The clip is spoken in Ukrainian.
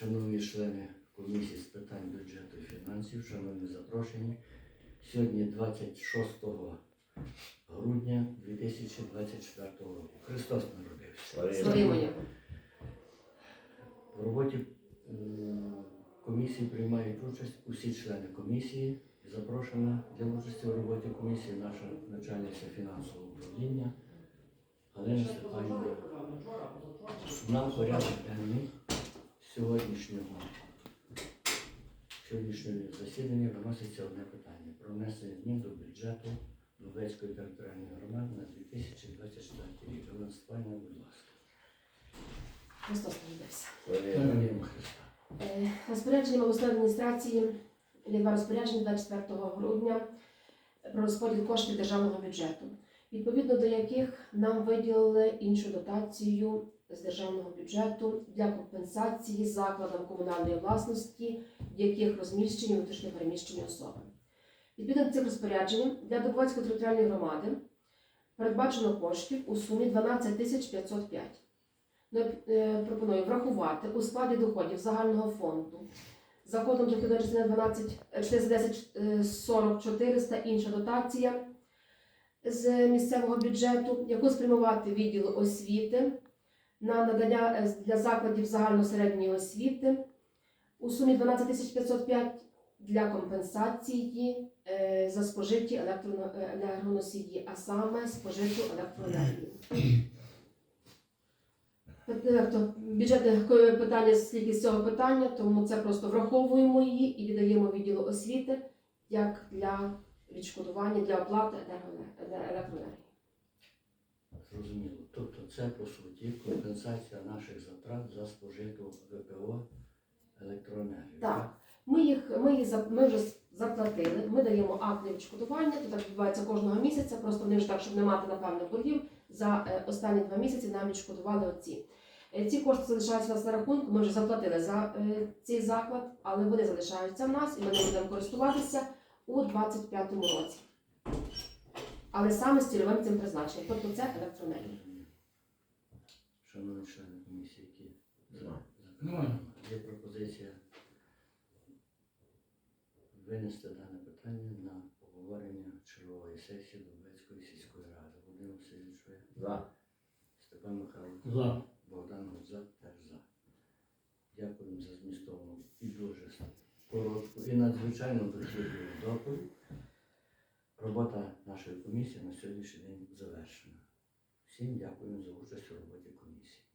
Шановні члени комісії з питань бюджету і фінансів, шановні запрошені, сьогодні 26 грудня 2024 року. Христос народився. Його. В роботі комісії приймають участь усі члени комісії. Запрошена для участі в роботі комісії наша начальниця фінансового управління Галина Степанівна. На порядок денний сьогоднішнього сьогоднішнього засідання виноситься одне питання про внесення змін до бюджету Лубецької територіальної громади на 2024 рік. Галина Степанівна, будь ласка. Христос Христа. Е, Розпорядженням обласної адміністрації є два розпорядження 24 грудня про розподіл коштів державного бюджету, відповідно до яких нам виділили іншу дотацію з державного бюджету для компенсації закладам комунальної власності, в яких розміщені внутрішньо переміщені особи. Відповідно до цих розпоряджень для Дубовецької територіальної громади передбачено коштів у сумі 12 тисяч 505. Ну, е, пропоную врахувати у складі доходів загального фонду за кодом доходної частини 12 е, 410 е, 40 400 інша дотація з місцевого бюджету, яку спрямувати відділу освіти на надання е, для закладів загальносередньої освіти у сумі 12 тисяч 505 для компенсації е, за спожиті електроно- е, а саме спожиту електроенергію. Бюджетне питання скільки з цього питання, тому це просто враховуємо її і віддаємо відділу освіти як для відшкодування для оплати електроенергії. Зрозуміло. Тобто це по суті компенсація наших затрат за спожиту ВПО електроенергію. Так. Ми їх ми їх ми вже заплатили. Ми даємо акт для відшкодування. То так відбувається кожного місяця. Просто вони ж так, щоб не мати напевно боргів. За е, останні два місяці нам відшкодували оці. Е, Ці кошти залишаються у нас на рахунку. Ми вже заплатили за е, цей заклад, але вони залишаються в нас і ми не будемо користуватися у 25-му році. Але саме з цільовим цим призначенням, тобто це електроенергія. Шановні члени комісії, які за, за є пропозиція винести дане питання на обговорення чергової сесії Дубецької сільської ради. Володимир Васильович, ви? За. Степан Михайлович. За. Богдан Гудзак теж за. Дякуємо за змістовну і дуже коротку і надзвичайно дослідну доповідь. Робота нашої комісії на сьогоднішній день завершена. Всім дякуємо за участь у роботі комісії.